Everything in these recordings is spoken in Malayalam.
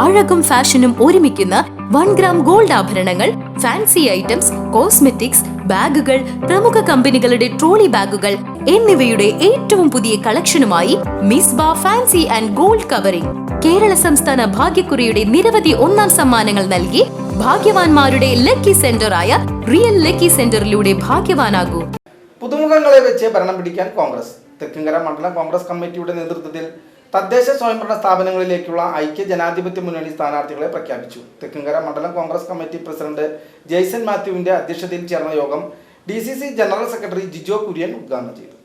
അഴകും ഫാഷനും ഒരുമിക്കുന്ന വൺ ഗ്രാം ഗോൾഡ് ആഭരണങ്ങൾ ഫാൻസി ഐറ്റംസ് കോസ്മെറ്റിക്സ് ബാഗുകൾ പ്രമുഖ കമ്പനികളുടെ ട്രോളി ബാഗുകൾ എന്നിവയുടെ ഏറ്റവും പുതിയ കളക്ഷനുമായി മിസ് ബാ fancy and gold covering. Kerala സംസ്ഥാന ഭാഗ്യക്കുറിയുടെ നിരവധി ഒന്നാം സമ്മാനങ്ങൾ നൽകി ഭാഗ്യവാന്മാരുടെ ലക്കി സെന്ററായ റിയൽ ലക്കി സെന്ററിലൂടെ ഭാഗ്യവാനാകൂ. പുതുമുഖങ്ങളെ വെച്ച് ഭരണം പിടിക്കാൻ കോൺഗ്രസ്. തെക്കിങ്കര മണ്ഡലം കോൺഗ്രസ് കമ്മിറ്റിയുടെ നേതൃത്വത്തിൽ തദ്ദേശ സ്വയംഭരണ സ്ഥാപനങ്ങളിലേക്കുള്ള ഐക്യ ജനാധിപത്യ മുന്നണി സ്ഥാനാർത്ഥികളെ പ്രഖ്യാപിച്ചു. തെക്കുംകര മണ്ഡലം കോൺഗ്രസ് കമ്മിറ്റി പ്രസിഡന്റ് ജെയ്സൺ മാത്യുവിന്റെ അധ്യക്ഷതയിൽ ചേർന്ന യോഗം D general secretary Jijo Kurian ഉദ്ഘാടനം ചെയ്തു.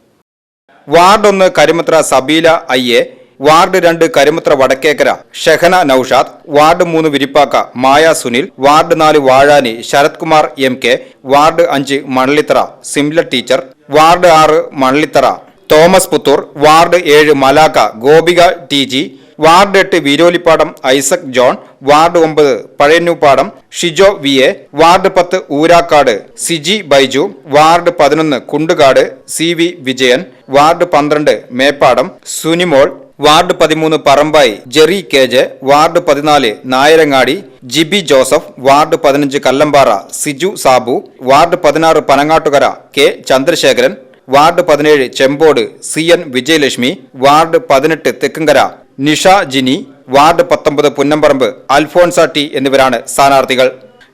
വാർഡ് ഒന്ന് കരിമുത്ര സബീല അയ്യെ വാർഡ് രണ്ട് കരിമുത്ര വടക്കേക്കര ഷെഹന നൌഷാദ് വാർഡ് മൂന്ന് വിരിപ്പാക്ക മായ സുനിൽ വാർഡ് നാല് Vazhani Sarath Kumar M K ward അഞ്ച് മണലിത്തറ സിംല ടീച്ചർ വാർഡ് ആറ് മണലിത്തറ തോമസ് പുത്തൂർ വാർഡ് ഏഴ് Malakka Gopika T G ward എട്ട് വീരോലിപ്പാടം ഐസക് ജോൺ വാർഡ് ഒമ്പത് Pazhayannurpadam Shijo V A ward പത്ത് ഊരാക്കാട് സിജി ബൈജു വാർഡ് പതിനൊന്ന് Kundukad C V Vijayan ward പന്ത്രണ്ട് മേപ്പാടം സുനിമോൾ വാർഡ് പതിമൂന്ന് Parambayi Jerry K J ward പതിനാല് നായരങ്ങാടി ജിബി ജോസഫ് വാർഡ് പതിനഞ്ച് കല്ലമ്പാറ സിജു സാബു വാർഡ് പതിനാറ് പനങ്ങാട്ടുകര കെ ചന്ദ്രശേഖരൻ വാർഡ് പതിനേഴ് Chempode C N Vijayalakshmi ward പതിനെട്ട് തെക്കുംകര നിഷ ജിനി വാർഡ് പത്തൊമ്പത് പുന്നമ്പറമ്പ് അൽഫോൺസ ടി എന്നിവരാണ് സ്ഥാനാർത്ഥികൾ.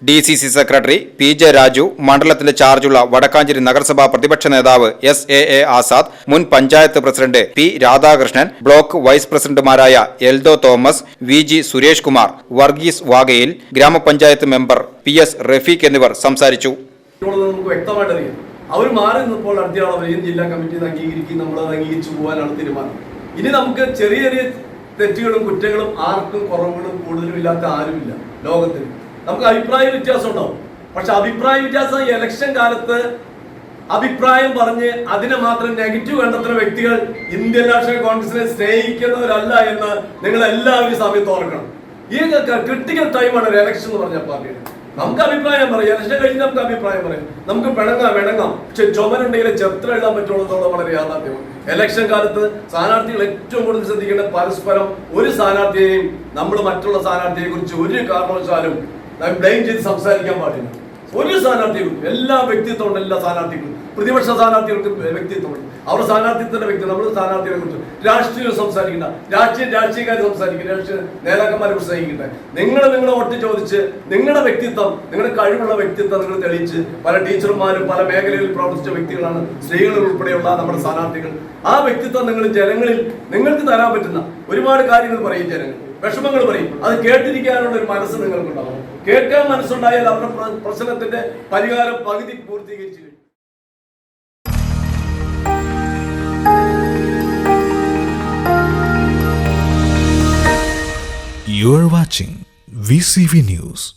D C C secretary P J Raju മണ്ഡലത്തിന്റെ ചാർജുള്ള വടക്കാഞ്ചേരി നഗരസഭാ പ്രതിപക്ഷ നേതാവ് എസ് എ എ ആസാദ് മുൻ panchayat president P Radhakrishnan block vice പ്രസിഡന്റുമാരായ Eldho Thomas V G Suresh Kumar Varghese വാഗയിൽ ഗ്രാമപഞ്ചായത്ത് മെമ്പർ പി എസ് റഫീഖ് എന്നിവർ സംസാരിച്ചു. അവർ മാറി നിന്നപ്പോൾ അടുത്തയാൾ അവരെയും ജില്ലാ കമ്മിറ്റി അംഗീകരിക്കുകയും നമ്മൾ അത് അംഗീകരിച്ചു പോകാനാണ് തീരുമാനം. ഇനി നമുക്ക് ചെറിയ ചെറിയ തെറ്റുകളും കുറ്റങ്ങളും ആർക്കും കുറവുകളും കൂടുതലും ഇല്ലാത്ത ആരുമില്ല ലോകത്തിൽ നമുക്ക് അഭിപ്രായ വ്യത്യാസം ഉണ്ടാവും. പക്ഷെ അഭിപ്രായ വ്യത്യാസം ഇലക്ഷൻ കാലത്ത് അഭിപ്രായം പറഞ്ഞ് അതിനെ മാത്രം നെഗറ്റീവ് കണ്ടെത്തുന്ന വ്യക്തികൾ ഇന്ത്യൻ നാഷണൽ കോൺഗ്രസിനെ സ്നേഹിക്കുന്നവരല്ല എന്ന് നിങ്ങൾ എല്ലാവരും സമയത്ത് ഓർക്കണം. ഈ ക്രിട്ടിക്കൽ ടൈമാണ് ഒരു ഇലക്ഷൻ എന്ന് പറഞ്ഞ പാർട്ടിയുടെ. നമുക്ക് അഭിപ്രായം പറയാം. ഇലക്ഷൻ കഴിഞ്ഞ് നമുക്ക് അഭിപ്രായം പറയാം. നമുക്ക് പിണങ്ങാം പിണങ്ങാം പക്ഷെ ചുമരുണ്ടെങ്കിൽ ചെത്ര എഴുതാൻ പറ്റുള്ളൂ വളരെ യാഥാർത്ഥ്യമാണ് ഇലക്ഷൻ കാലത്ത് സ്ഥാനാർത്ഥികൾ ഏറ്റവും കൂടുതൽ ശ്രദ്ധിക്കേണ്ട പരസ്പരം ഒരു സ്ഥാനാർത്ഥിയെയും നമ്മൾ മറ്റുള്ള സ്ഥാനാർത്ഥിയെ കുറിച്ച് ഒരു കാരണവശാലും ബ്ലെയിം ചെയ്ത് സംസാരിക്കാൻ പാടില്ല. ഒരു സ്ഥാനാർത്ഥികളും എല്ലാ വ്യക്തിത്വമുണ്ട് എല്ലാ സ്ഥാനാർത്ഥികളും പ്രതിപക്ഷ സ്ഥാനാർത്ഥികൾക്ക് വ്യക്തിത്വമുണ്ട് അവരുടെ സ്ഥാനാർത്ഥിത്വത്തിന്റെ വ്യക്തി നമ്മൾ സ്ഥാനാർത്ഥികളെ കുറിച്ച് രാഷ്ട്രീയം സംസാരിക്കുന്ന രാഷ്ട്രീയ രാഷ്ട്രീയക്കാർ സംസാരിക്കുന്ന രാഷ്ട്രീയ നേതാക്കന്മാരെ പ്രസംഗിക്കട്ടെ നിങ്ങൾ നിങ്ങളെ ഒട്ടി ചോദിച്ച് നിങ്ങളുടെ വ്യക്തിത്വം നിങ്ങളുടെ കഴിവുള്ള വ്യക്തിത്വം നിങ്ങൾ തെളിയിച്ച് പല ടീച്ചർമാരും പല മേഖലയിൽ പ്രവർത്തിച്ച വ്യക്തികളാണ് സ്ത്രീകൾ ഉൾപ്പെടെയുള്ള നമ്മുടെ സ്ഥാനാർത്ഥികൾ. ആ വ്യക്തിത്വം നിങ്ങൾ ജനങ്ങളിൽ നിങ്ങൾക്ക് തരാൻ പറ്റുന്ന ഒരുപാട് കാര്യങ്ങൾ പറയും ജനങ്ങൾ. വിഷമങ്ങൾ പറയും. അത് കേട്ടിരിക്കാനുള്ള ഒരു മനസ്സ് നിങ്ങൾക്കുണ്ടാവും. കേൾക്കാൻ മനസ്സുണ്ടായാൽ അവരുടെ പ്രശ്നത്തിന്റെ പരിഹാരം പകുതി പൂർത്തീകരിച്ചു കഴിഞ്ഞു You are watching VCV News.